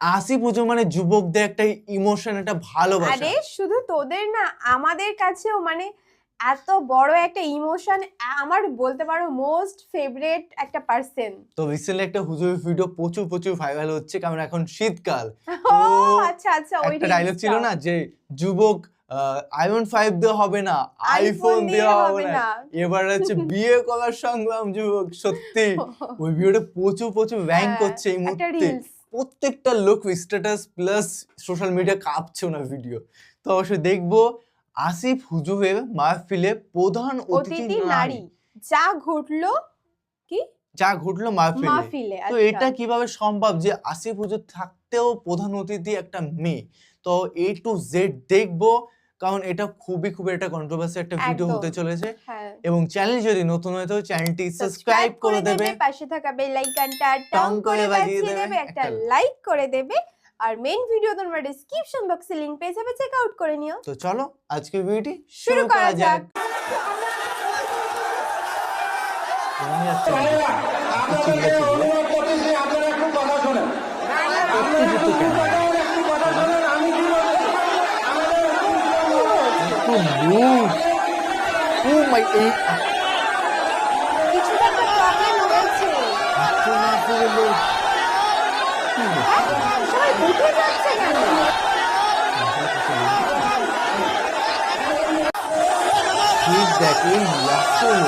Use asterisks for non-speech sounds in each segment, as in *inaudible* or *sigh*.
আশি পুজো মানে যুবকদের একটা ইমোশন একটা ভালোবাসা। আরে শুধু তোদের না আমাদের কাছেও মানে এত বড় একটা ইমোশন আমার বলতে পারো মোস্ট ফেভারিট একটা পার্সন তো রিসেন্টলি একটা হুজুর ভিডিও প্রচুর প্রচুর ভাইরাল হচ্ছে কারণ এখন শীতকাল। *laughs* ও আচ্ছা আচ্ছা ওই একটা ডায়লগ ছিল না যে যুবক আইফোন ফাইভ দেওয়া হবে না আইফোন দেওয়া হবে না। এবার হচ্ছে *laughs* বিয়ে করার সংগ্রাম যুবক সত্যি। *laughs* ওই ভিডিওটা প্রচুর প্রচুর র্যাঙ্ক করছে এই মুহূর্তে। প্রত্যেকটা লোক স্ট্যাটাস প্লাস সোশ্যাল মিডিয়া কাঁপছে ওনার ভিডিও তো অবশ্যই দেখব আসিফ হুজুরের মাহফিলে প্রধান অতিথি নারী। যা ঘটলো কি? যা ঘটলো মাহফিলে তো আচ্ছা। এটা কীভাবে সম্ভব যে আসিফ হুজুর থাকতেও প্রধান অতিথি একটা মেয়ে? তো এ টু জেড দেখব। কারণ এটা খুবই খুবই একটা কন্ট্রোভার্সি একটা ভিডিও হতে চলেছে। হ্যাঁ। এবং চ্যানেল যদি নতুন হয় তো চ্যানেলটি সাবস্ক্রাইব করে দেবে। পাশে থাকা বেল আইকনটা টং করে বাজিয়ে দেবে, একটা লাইক করে দেবে। আর মেইন ভিডিও তোমরা ডেসক্রিপশন বক্সে লিংক পেয়ে যাবে চেক আউট করে নিও। তো চলো আজকের ভিডিওটি শুরু করা যাক? একটু চিল্লা চিল্লি। একটু জুতো move. Oh my, এই কিছু তো প্রবলেম হয়েছে এত না? হ্যাঁ? সবাই উঠে যাচ্ছে কেন ঠিক দেখ এই আসল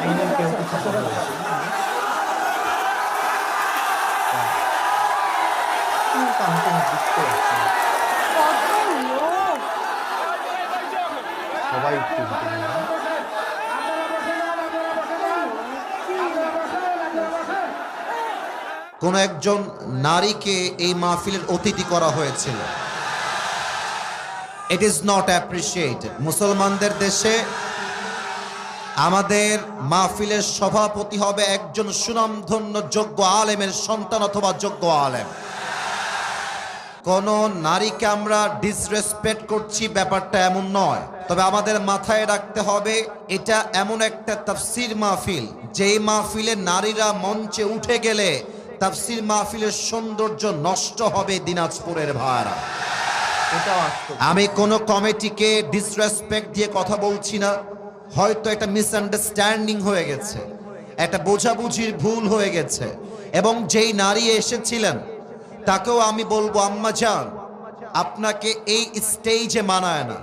আইনের গেল। কোন একজন নারীকে এই মাহফিলের অতিথি করা হয়েছিল। ইট ইজ নট অ্যাপ্রিসিয়েটেড মুসলমানদের দেশে আমাদের মাহফিলের সভাপতি হবে একজন সুনামধন্য যোগ্য আলেমের সন্তান অথবা যোগ্য আলেম। কোন নারীকে আমরা ডিসরেসপেক্ট করছি ব্যাপারটা এমন নয়। তবে আমাদের মাথায় রাখতে হবে এটা এমন একটা তাফসির মাহফিল। যেই মাহফিলে নারীরা মঞ্চে উঠে গেলে তাফসির মাহফিলের সৌন্দর্য নষ্ট হবে দিনাজপুরের ভাড়া আমি কোনো কমিটিকে ডিসরেসপেক্ট দিয়ে কথা বলছি না। হয়তো একটা মিসআন্ডারস্ট্যান্ডিং হয়ে গেছে, একটা বোঝাবুঝির ভুল হয়ে গেছে, এবং যেই নারী এসেছিলেন, তাকেও আমি বলব, আম্মা যান আপনাকে এই স্টেজে মানায় না।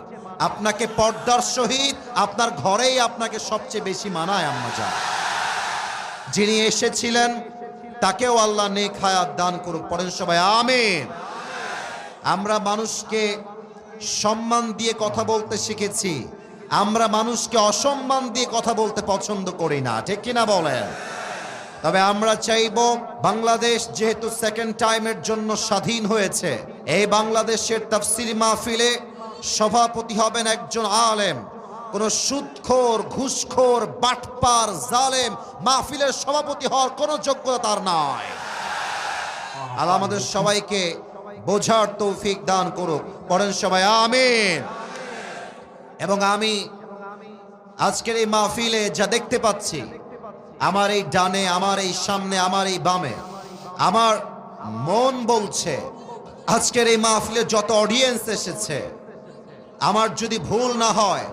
আপনাকে পর্দার সহিত আপনার ঘরেই আপনাকে সবচেয়ে বেশি মানায়, আম্মা যান যিনি এসেছিলেন, তাকেও আল্লাহ নেক হায়াত দান করুক। পড়েন সবাই, আমিন। আমরা মানুষকে সম্মান দিয়ে কথা বলতে শিখেছি। আমরা মানুষকে অসম্মান দিয়ে কথা বলতে পছন্দ করি না, ঠিক কিনা বলেন? তবে আমরা চাইব বাংলাদেশ যেহেতু সেকেন্ড টাইমের জন্য স্বাধীন হয়েছে, এই বাংলাদেশের তাফসির মাহফিলে সভাপতি হবেন একজন আলেম, কোন সুদখোর, ঘুষখোর, বাটপার, জালেম, মাহফিলের সভাপতি হওয়ার কোনো যোগ্যতা তার নাই। আল্লাহ আমাদের সবাইকে বোঝার তৌফিক দান করুক। পড়েন সবাই, আমিন। এবং আমি আজকের এই মাহফিলে যা দেখতে পাচ্ছি, আমার এই ডানে, আমার এই সামনে, আমার এই বামে, আমার মন বলছে, আজকের এই মাহফিলে যত অডিয়েন্স এসেছে, আমার যদি ভুল না হয়,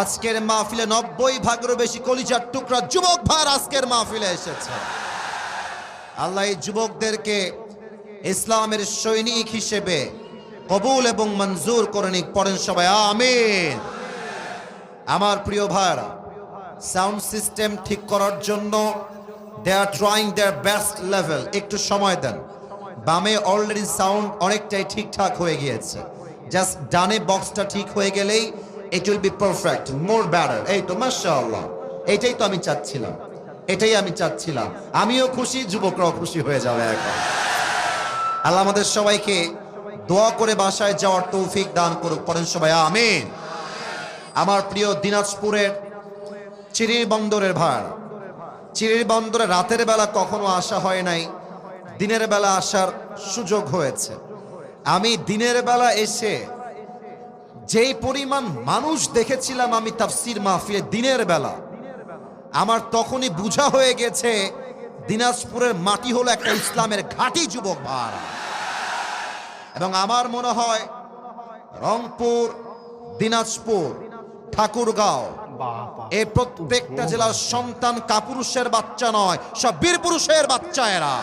আজকের মাহফিলে নব্বই ভাগেরও বেশি কলিজার টুকরা যুবক ভার আজকের মাহফিলে এসেছে। আল্লাহ এই যুবকদেরকে ইসলামের সৈনিক হিসেবে কবুল এবং মঞ্জুর করে নিক, পড়েন সবাই, আমিন। আমার প্রিয় ভাইরা সাউন্ড সিস্টেম ঠিক করার জন্য they are trying their best level একটু সময় দেন। বামে অলরেডি সাউন্ড অনেকটাই ঠিকঠাক হয়ে গিয়েছে। জাস্ট ডানে বক্সটা ঠিক হয়ে গেলেই it will be perfect more better এই তো, মাশাআল্লাহ। এটাই তো আমি চাচ্ছিলাম। এটাই আমি চাচ্ছিলাম। আমিও খুশি, যুবকরাও খুশি হয়ে যাবে এখন। আল্লাহ আমাদের সবাইকে দোয়া করে বাসায় যাওয়ার তৌফিক দান করুক। পড়েন সবাই, আমিন। আমার প্রিয় দিনাজপুরের চিরির বন্দরের ভার। চিরির বন্দরে রাতের বেলা কখনো আসা হয় নাই, দিনের বেলা আসার সুযোগ হয়েছে। আমি দিনের বেলা এসে যেই পরিমাণ মানুষ দেখেছিলাম আমি তাফসির মাহফিলে দিনের বেলা, আমার তখনই বুঝা হয়ে গেছে দিনাজপুরের মাটি হলো একটা ইসলামের ঘাঁটি, যুবক ভার এবং আমার মনে হয় রংপুর, দিনাজপুর ঠাকুরগাঁও। এই প্রত্যেকটা জেলার সন্তান কাপুরুষের বাচ্চা নয় সব বীর পুরুষের বাচ্চা এরা।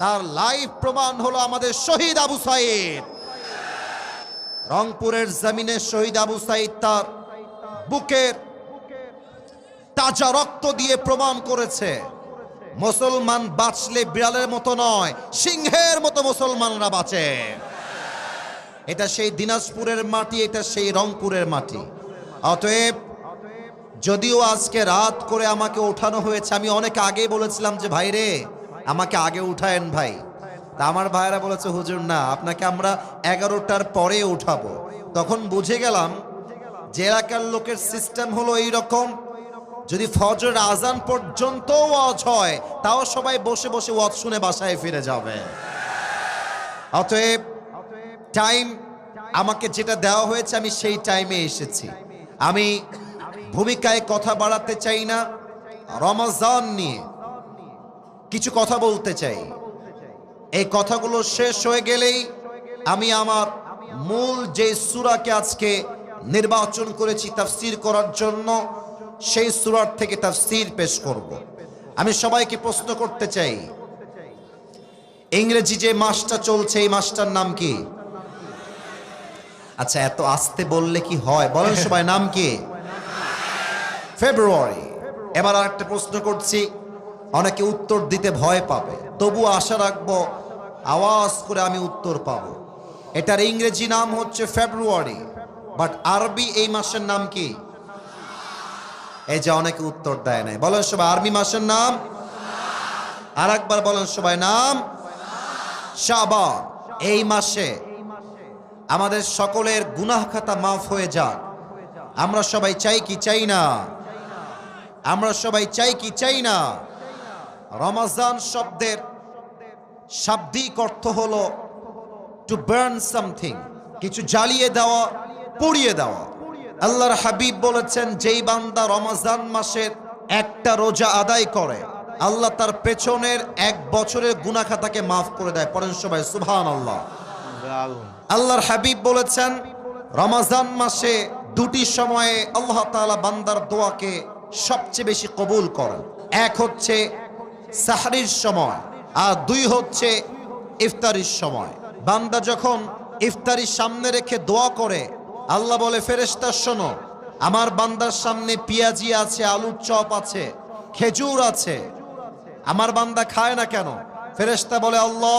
তার লাইভ প্রমাণ হলো আমাদের শহীদ আবু সাইদ। রংপুরের জমিনে শহীদ আবু সাইদ তার বুকের তাজা রক্ত দিয়ে প্রমাণ করেছে। মুসলমান বাঁচলে বিড়ালের মতো নয় সিংহের মতো মুসলমানরা বাঁচে। এটা সেই দিনাজপুরের মাটি, এটা সেই রংপুরের মাটি। অতএব, যদিও আজকে রাত করে আমাকে ওঠানো হয়েছে, আমি অনেক আগে বলেছিলাম যে ভাই রে আমাকে আগে উঠায়েন ভাই। তা আমার ভাইরা বলেছে, হুজুর, না, আপনাকে আমরা এগারোটার পরে উঠাবো। তখন বুঝে গেলাম যে এলাকার লোকের সিস্টেম হলো এই রকম যদি ফজর আজান পর্যন্ত ওয়াজ হয়, তাও সবাই বসে বসে ওয়াজ শুনে বাসায় ফিরে যাবে। অতএব টাইম আমাকে যেটা দেওয়া হয়েছে, আমি সেই টাইমে এসেছি। আমি ভূমিকায় কথা বাড়াতে চাই না, রমজান নিয়ে কিছু কথা বলতে চাই। এই কথাগুলো শেষ হয়ে গেলেই আমি আমার মূল যে সুরাকে আজকে নির্বাচন করেছি তাফসির করার জন্য, সেই সুরার থেকে তাফসির পেশ করব। আমি সবাইকে প্রশ্ন করতে চাই, ইংরেজি যে মাসটা চলছে, এই মাসটার নাম কি? আচ্ছা এত আস্তে বললে কি হয়? বলেন সবাই, নাম কি? ফেব্রুয়ারি। এবার আর একটা প্রশ্ন করছি। অনেকে উত্তর দিতে ভয় পাবে। তবু আশা রাখব, আওয়াজ করে আমি উত্তর পাবো। এটার ইংরেজি নাম হচ্ছে ফেব্রুয়ারি, বাট আরবি এই মাসের নাম কি? এই যে অনেকে উত্তর দেয় নাই। বলেন সবাই, আরবি মাসের নাম? আর একবার বলেন সবাই, নাম? শাবান। এই মাসে আমাদের সকলের গুনাহ খাতা মাফ হয়ে যাক। আমরা সবাই চাই কি চাই না? আমরা সবাই চাই কি চাই না? রমাজান শব্দের শাব্দিক অর্থ হলো টু বার্ন সামথিং কিছু জ্বালিয়ে দেওয়া, পুড়িয়ে দেওয়া। আল্লাহর হাবিব বলেছেন, যেই বান্দা রমাজান মাসের একটা রোজা আদায় করে, আল্লাহ তার পেছনের এক বছরের গুনাখাতাকে মাফ করে দেয়। পরেন সবাই সুবহান আল্লাহ আল্লাহর হাবিব বলেছেন, রমাজান মাসে দুটি সময়ে আল্লাহ তাআলা বান্দার দোয়াকে সবচেয়ে বেশি কবুল করেন। এক হচ্ছে সাহরির সময়, আর দুই হচ্ছে ইফতারির সময়। বান্দা যখন ইফতারির সামনে রেখে দোয়া করে, আল্লাহ বলে, ফেরেশতা, শোনো, আমার বান্দার সামনে পেঁয়াজি আছে, আলুর চপ আছে, খেজুর আছে, আমার বান্দা খায় না কেন? ফেরেশতা বলে, আল্লাহ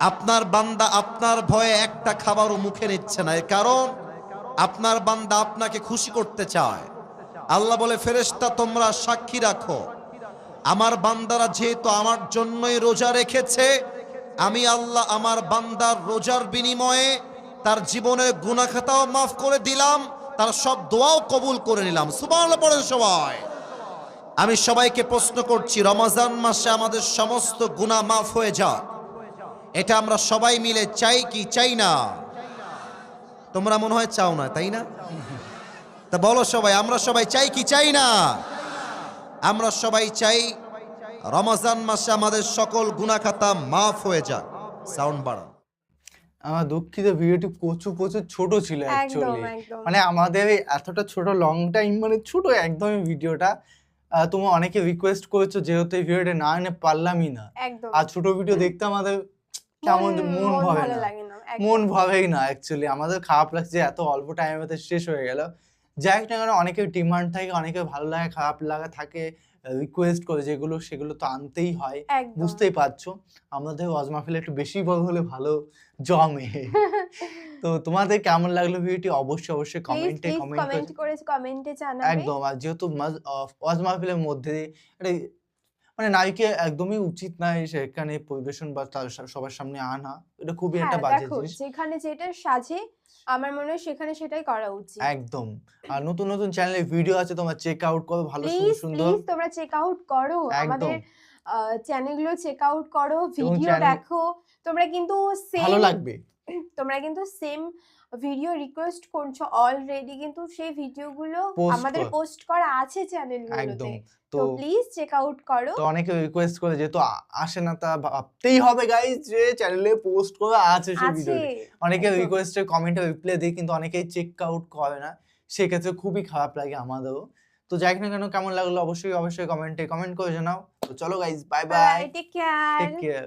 আপনার বান্দা আপনার ভয়ে একটা খাবারও মুখে নিচ্ছে না এর কারণ আপনার বান্দা আপনাকে খুশি করতে চায়। আল্লাহ বলে, ফেরেশতা, তোমরা সাক্ষী রাখো। আমার বান্দারা যেহেতু আমার জন্যই রোজা রেখেছে, আমি আল্লাহ আমার বান্দার রোজার বিনিময়ে তার জীবনের গুনাখাতাও মাফ করে দিলাম, তার সব দোয়াও কবুল করে নিলাম। সুবহানাল্লাহ পড়েন সবাই। আমি সবাইকে প্রশ্ন করছি, রমাজান মাসে আমাদের সমস্ত গুনাহ মাফ হয়ে যাক। এটা আমরা সবাই মিলে চাই কি? চাই না। তোমরা মনে হয় চাও না তাই না? তা বলো সবাই আমরা সবাই চাই কি? চাই না। আমরা সবাই চাই রমজান মাসে আমাদের সকল গুনাখাতা মাফ হয়ে যাক। সাউন্ড বাড়ান আমার দুঃখিত ভিডিওটি প্রচুর প্রচুর ছোট ছিল অ্যাকচুয়ালি মানে আমাদের এতটা ছোট লং টাইম মানে ছোট একদমই ভিডিওটা। তোমরা অনেকে রিকোয়েস্ট করেছ যেহেতু এই ভিডিওটা না এনে পারলামই না। আর ছোট ভিডিও দেখতে আমাদের কেমন যে মন ভাবে না। মন ভাবেই না অ্যাকচুয়ালি আমাদের খারাপ লাগছে এত অল্প টাইমের মধ্যে শেষ হয়ে গেল। যাই হোক না কেন অনেকের ডিমান্ড থাকে অনেকের ভালো লাগে খারাপ লাগা থাকে রিকোয়েস্ট করে যেগুলো সেগুলো তো আনতেই হয়। বুঝতেই পারছ? আমাদের ওয়াজ মাহফিল একটু বেশি বড় হলে ভালো জমে। *laughs* তো তোমাদের কেমন লাগল ভিডিওটি? অবশ্যই অবশ্যই কমেন্টে কমেন্ট করে কমেন্টে জানাবে। একদম আর যেহেতু ওয়াজ মাহফিলের মধ্যে একটা মানে নারীকে একদমই উচিত নয় সেখানে পরিবেশন বা তার সবার সামনে আনা। এটা খুবই একটা হ্যাঁ বাজে জিনিস। যেখানে যেটা সাজে আমার মনে হয় সেখানে সেটাই করা উচিত। একদম। আর নতুন নতুন চ্যানেলে ভিডিও আছে তোমরা চেক আউট করো ভালো সুন্দর প্লিজ সুন্দর। প্লিজ তোমরা চেক আউট করো। আমাদের চ্যানেলগুলো চেক আউট করো ভিডিও দেখো। তোমরা কিন্তু ভালো লাগবে। তোমরা কিন্তু সেম ভিডিও রিকোয়েস্ট করছ অলরেডি কিন্তু সেই ভিডিওগুলো আমাদের পোস্ট করা আছে চ্যানেলগুলোতে তো তো প্লিজ চেক আউট করো। তো অনেকে রিকোয়েস্ট করে যেহেতু আসে না তা ভাবতেই হবে গাইজ যে চ্যানেলে পোস্ট করা আছে সেই ভিডিও অনেকে একদম। রিকোয়েস্টের কমেন্টে রিপ্লাই দিই কিন্তু অনেকেই চেক আউট করে না। সেক্ষেত্রে খুবই খারাপ লাগে আমাদেরও। তো যাই না কেন কেমন লাগল অবশ্যই অবশ্যই কমেন্টে কমেন্ট করে জানাও। তো চলো guys bye bye bye take care take care